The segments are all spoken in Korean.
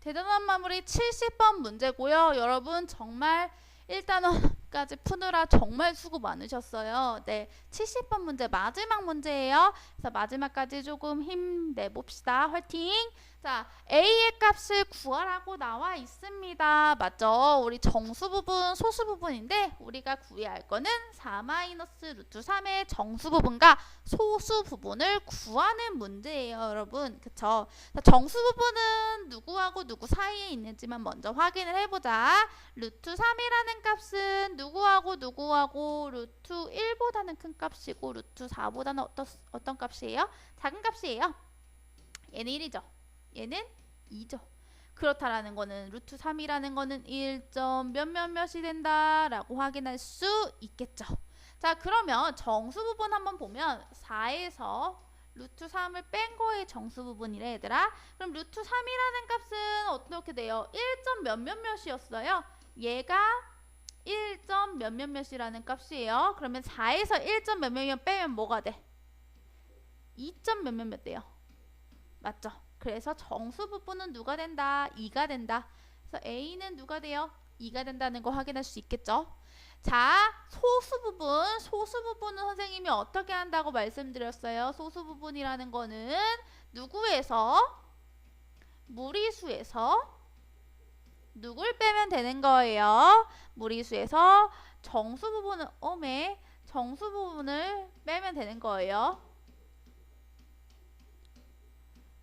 대단한 마무리 70번 문제고요. 여러분 정말 1단원 까지 푸느라 정말 수고 많으셨어요. 네, 70번 문제 마지막 문제예요. 그래서 마지막까지 조금 힘내봅시다. 화이팅! 자, A의 값을 구하라고 나와 있습니다. 맞죠? 우리 정수 부분, 소수 부분인데 우리가 구해야 할 거는 4 마이너스 루트 3의 정수 부분과 소수 부분을 구하는 문제예요, 여러분. 그쵸? 자, 정수 부분은 누구하고 누구 사이에 있는지만 먼저 확인을 해보자. 루트 3이라는 값은 누구하고 누구하고 루트 1보다는 큰 값이고 루트 4보다는 어떤, 어떤 값이에요? 작은 값이에요. 얘는 1이죠. 얘는 2죠. 그렇다라는 거는 루트 3이라는 거는 1점 몇몇 몇이 된다라고 확인할 수 있겠죠. 자 그러면 정수 부분 한번 보면 4에서 루트 3을 뺀 거의 정수 부분이래 얘들아. 그럼 루트 3이라는 값은 어떻게 돼요? 1점 몇몇 몇이었어요. 얘가 1점 몇몇 몇이라는 값이에요. 그러면 4에서 1점 몇몇 몇 빼면 뭐가 돼? 2점 몇몇 몇 돼요. 맞죠? 그래서 정수 부분은 누가 된다? 2가 된다. 그래서 A는 누가 돼요? 2가 된다는 거 확인할 수 있겠죠? 자, 소수 부분. 소수 부분은 선생님이 어떻게 한다고 말씀드렸어요? 소수 부분이라는 거는 누구에서? 무리수에서 누굴 빼면 되는 거예요? 무리수에서 정수 부분은 어메 정수 부분을 빼면 되는 거예요.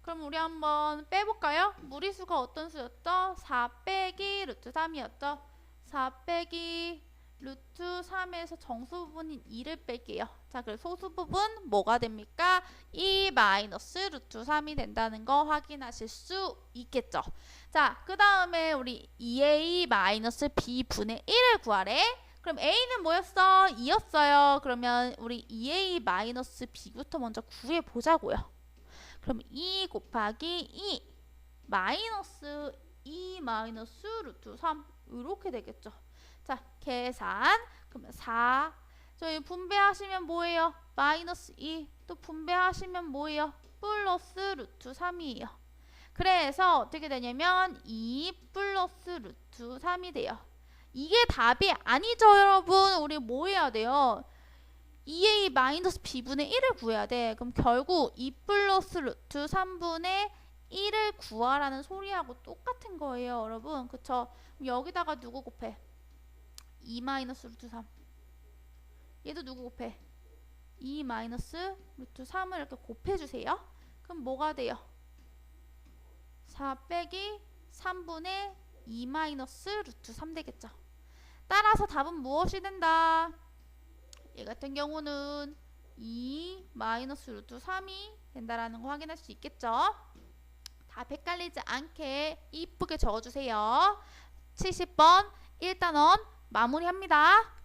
그럼 우리 한번 빼볼까요? 무리수가 어떤 수였죠? 4 빼기 루트 3이었죠? 4 빼기 루트 3에서 정수 부분인 2를 뺄게요. 자, 그래서 소수 부분 뭐가 됩니까? 2 마이너스 루트 3이 된다는 거 확인하실 수 있겠죠. 자, 그 다음에 우리 2a 마이너스 b분의 1을 구하래. 그럼 a는 뭐였어? 2였어요. 그러면 우리 2a 마이너스 b부터 먼저 구해 보자고요. 그럼 2 곱하기 2 마이너스 2 마이너스 루트 3 이렇게 되겠죠. 자, 계산. 그러면 4. 저희 분배하시면 뭐예요? 마이너스 2. 또 분배하시면 뭐예요? 플러스 루트 3이에요. 그래서 어떻게 되냐면 2 플러스 루트 3이 돼요. 이게 답이 아니죠, 여러분. 우리 뭐 해야 돼요? 2a 마이너스 b분의 1을 구해야 돼. 그럼 결국 2 플러스 루트 3분의 1을 구하라는 소리하고 똑같은 거예요, 여러분. 그쵸? 여기다가 누구 곱해? 2 마이너스 루트 3. 얘도 누구 곱해? 2 마이너스 루트 3을 이렇게 곱해주세요. 그럼 뭐가 돼요? 4 빼기 3분의 2 마이너스 루트 3 되겠죠. 따라서 답은 무엇이 된다? 얘 같은 경우는 2 마이너스 루트 3이 된다라는 거 확인할 수 있겠죠? 답 헷갈리지 않게 이쁘게 적어주세요. 70번 1단원 마무리합니다.